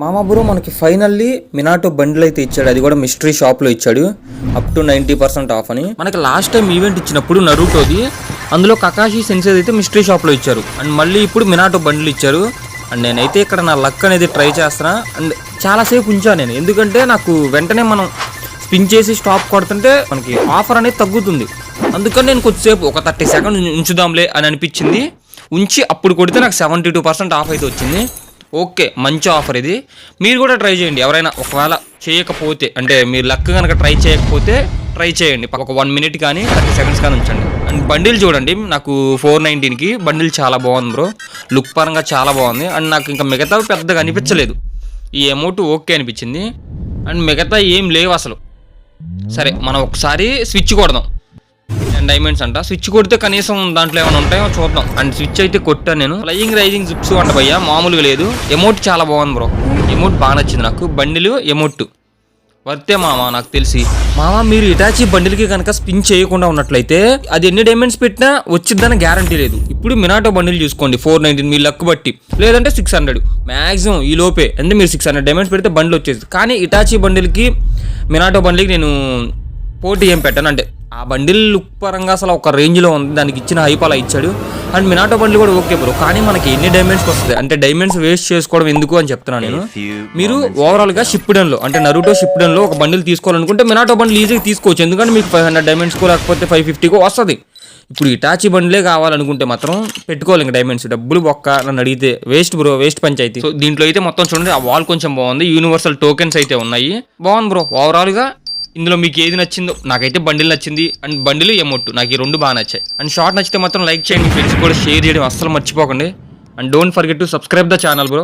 మామా బ్రో మనకి finally Minato bundle అయితే ఇచ్చాడు. అది కూడా మిస్టరీ షాప్లో ఇచ్చాడు. Up to ninety percent off అని. మనకి లాస్ట్ టైం ఈవెంట్ ఇచ్చినప్పుడు నరుటోది. అందులో కకాషి సెన్సేజ్ అయితే మిస్టరీ షాప్లో ఇచ్చారు. అండ్ మళ్ళీ ఇప్పుడు మినాటో బండిల్ ఇచ్చారు. అండ్ నేనైతే ఇక్కడ నా లక్ అనేది ట్రై చేస్తున్నా. అండ్ చాలాసేపు ఉంచాను నేను. ఎందుకంటే నాకు వెంటనే మనం స్పిన్ చేసి స్టాప్ కొడుతుంటే మనకి ఆఫర్ అనేది తగ్గుతుంది. అందుకని నేను కొద్దిసేపు ఒక థర్టీ సెకండ్ ఉంచుదాంలే అని అనిపించింది. ఉంచి అప్పుడు కొడితే నాకు సెవెంటీ టూ పర్సెంట్ ఆఫ్ అయితే వచ్చింది. ఓకే మంచి ఆఫర్ ఇది. మీరు కూడా ట్రై చేయండి. ఎవరైనా ఒకవేళ చేయకపోతే అంటే మీరు లక్ కనుక ట్రై చేయకపోతే ట్రై చేయండి. ఒక వన్ మినిట్ కానీ థర్టీ సెకండ్స్ కానీ ఉంచండి. అండ్ బండిల్ చూడండి. నాకు ఫోర్ నైన్టీన్కి బండిల్ చాలా బాగుంది బ్రో. లుక్ పరంగా చాలా బాగుంది. అండ్ నాకు ఇంకా మిగతా పెద్దగా అనిపించలేదు. ఈ అమౌంట్ ఓకే అనిపించింది. అండ్ మిగతా ఏం లేవు అసలు. సరే మనం ఒకసారి స్విచ్ కొడదాం. డైమండ్స్ అంట. స్విచ్ కొడితే కనీసం దాంట్లో ఏమైనా ఉంటాయో చూద్దాం. అండ్ స్విచ్ అయితే కొట్టాను నేను. ఫ్లయింగ్ రైజింగ్ జిప్స్ అంట భయ్యా మామూలుగా లేదు. ఎమౌంట్ చాలా బాగుంది బ్రో. ఎమౌంట్ బాగా నచ్చింది నాకు. బండిలు ఎమౌంట్ వర్తే మామ? నాకు తెలిసి. మామ మీరు ఇటాచీ బండిల్కి కనుక స్పిన్ చేయకుండా ఉన్నట్లయితే అది ఎన్ని డైమండ్స్ పెట్టినా వచ్చిద్దని గ్యారంటీ లేదు. ఇప్పుడు మినాటో బండిల్ చూసుకోండి. ఫోర్ నైన్టీన్ మీ లక్ బట్టి. లేదంటే సిక్స్ హండ్రెడ్ మ్యాక్సిమం ఈ లోపే. అంటే మీరు సిక్స్ హండ్రెడ్ డైమండ్స్ పెడితే బండిల్ వచ్చేది. కానీ ఇటాచీ బండిల్కి మినాటో బండిల్కి నేను పోటీ ఏం పెట్టాను. అంటే ఆ బండిల్ లుక్ పరంగా అసలు ఒక రేంజ్లో ఉంది. దానికి ఇచ్చిన హైప్ అలా ఇచ్చాడు. అండ్ మినాటో బండిల్ కూడా ఓకే బ్రో. కానీ మనకి ఎన్ని డైమండ్స్ వస్తుంది? అంటే డైమండ్స్ వేస్ట్ చేసుకోవడం ఎందుకు అని చెప్తున్నాను నేను. మీరు ఓవరాల్గా షిప్డన్లో అంటే నరుటో షిప్డన్లో ఒక బండిల్ తీసుకోవాలనుకుంటే మినాటో బండిల్ ఈజీగా తీసుకోవచ్చు. ఎందుకంటే మీకు ఫైవ్ హండ్రెడ్ డైమండ్స్కో లేకపోతే ఫైవ్ ఫిఫ్టీకో వస్తుంది. ఇప్పుడు ఇటాచి బండిలే కావాలనుకుంటే మాత్రం పెట్టుకోవాలి ఇంకా డైమండ్స్. డబ్బులు బొక్క నన్ను అడిగితే waste bro waste panchayat. So దీంట్లో అయితే మొత్తం చూడండి ఆ వాల్ కొంచెం బాగుంది. యూనివర్సల్ టోకెన్స్ అయితే ఉన్నాయి. బాగుంది బ్రో. ఓవరాల్గా ఇందులో మీకు ఏది నచ్చిందో నాకైతే బండిల్ నచ్చింది. అండ్ బండిల్ ఎమొట్టు నాకు ఈ రెండు బాగా నచ్చాయి. అండ్ షార్ట్ నచ్చితే మాత్రం లైక్ చేయండి ఫ్రెండ్స్ కూడా షేర్ చేయడం అస్సలు మర్చిపోకండి. And don't forget to subscribe the channel bro